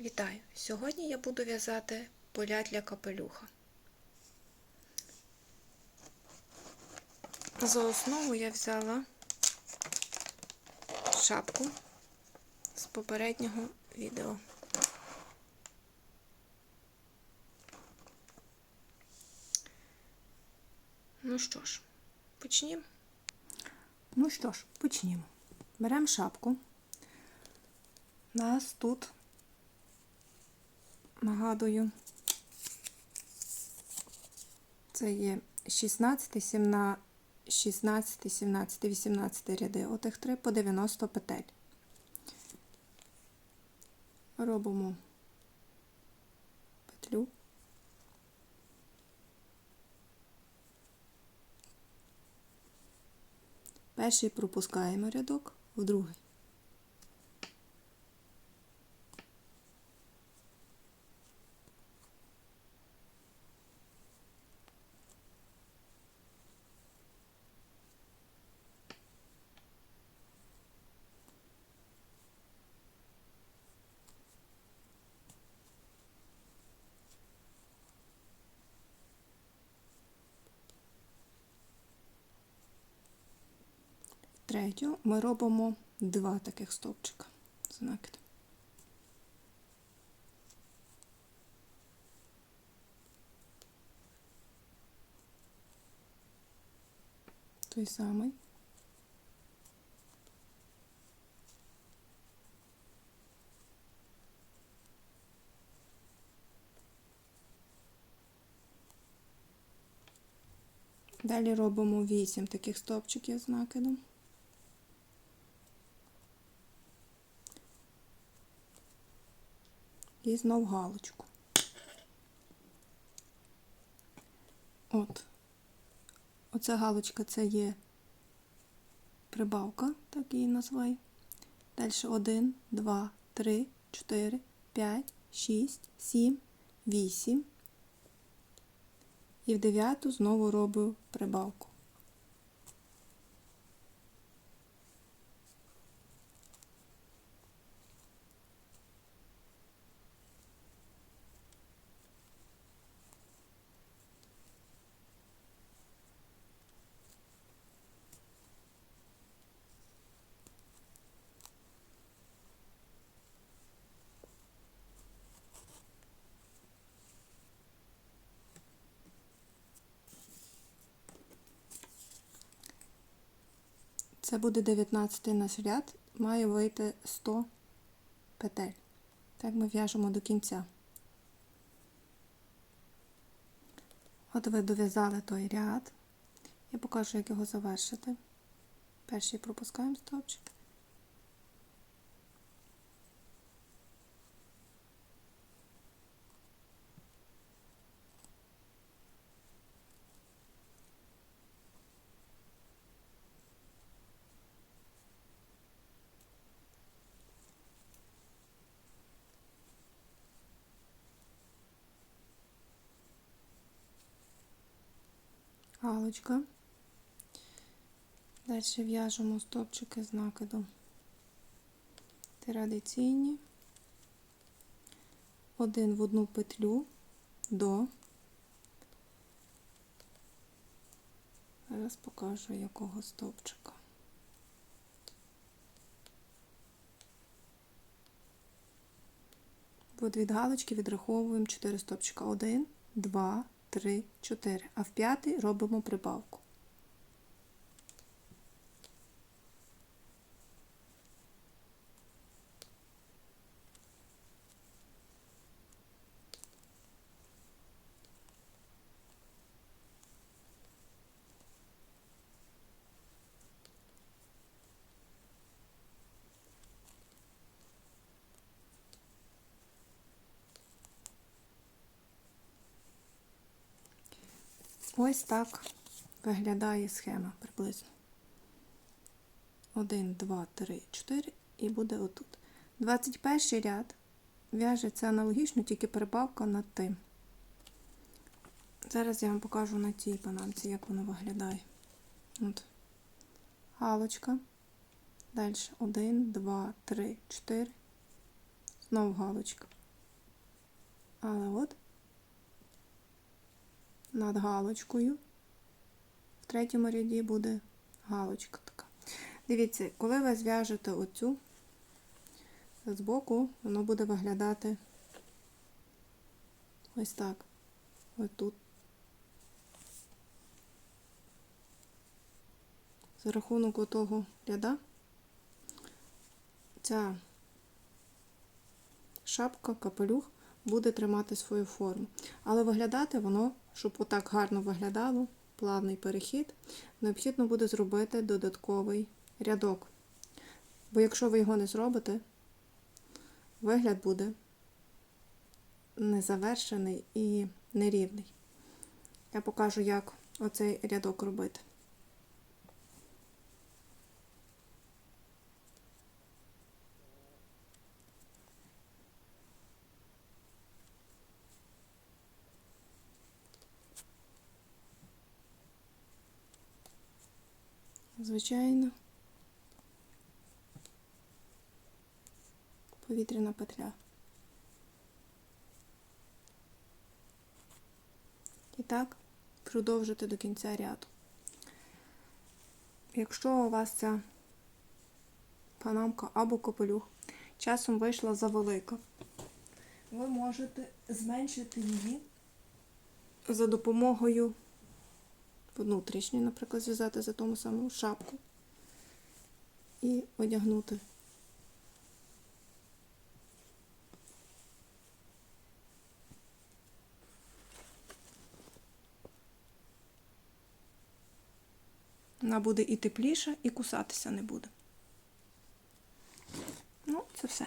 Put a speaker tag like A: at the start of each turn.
A: Вітаю! Сьогодні я буду в'язати поля для капелюха. За основу я взяла шапку з попереднього відео. Ну що ж, почнімо.
B: Ну що ж, почнімо. Беремо шапку. У Нас тут, нагадую, це є 16, 17, 16, 17, 18 ряди. Отих три по 90 петель. Робимо петлю. Перший пропускаємо рядок в другий. Третю ми робимо два таких стовпчика з накидом. Той самий. Далі робимо 8 таких стовпчиків з накидом. І знов галочку. От. Оця галочка це є прибавка, так її назвай. Далі 1, 2, 3, 4, 5, 6, 7, 8. І в дев'яту знову роблю прибавку. Це буде 19 наш ряд, має вийти 100 петель. Так ми в'яжемо до кінця. От ви дов'язали той ряд. Я покажу, як його завершити. Перший пропускаємо стовпчик. Галочка. Далі в'яжемо стопчики з накидом традиційні. Один в одну петлю до. Зараз покажу якого стовпчика. От від галочки відраховуємо 4 стопчика. 1, 2, 3, 4. А в п'ятий робимо прибавку. Ось так виглядає схема приблизно. 1, 2, 3, 4 і буде отут. 21 ряд в'яжеться аналогічно, тільки прибавка над тим. Зараз я вам покажу на цій панамці, як воно виглядає. От. Галочка. Далі 1, 2, 3, 4. Знову галочка. Але от над галочкою в третьому ряді буде галочка така. Дивіться, коли ви зв'яжете оцю збоку, воно буде виглядати ось так. Ось тут. За рахунок отого ряда ця шапка, капелюх буде тримати свою форму. Але виглядати воно, щоб отак гарно виглядало, плавний перехід, необхідно буде зробити додатковий рядок. Бо якщо ви його не зробите, вигляд буде незавершений і нерівний. Я покажу, як оцей рядок робити. Звичайно, повітряна петля. І так продовжити до кінця ряду. Якщо у вас ця панамка або капелюх часом вийшла завелика, ви можете зменшити її за допомогою внутрішньої, наприклад, зв'язати за тому саму шапку і одягнути. Вона буде і тепліша, і кусатися не буде. Ну, це все.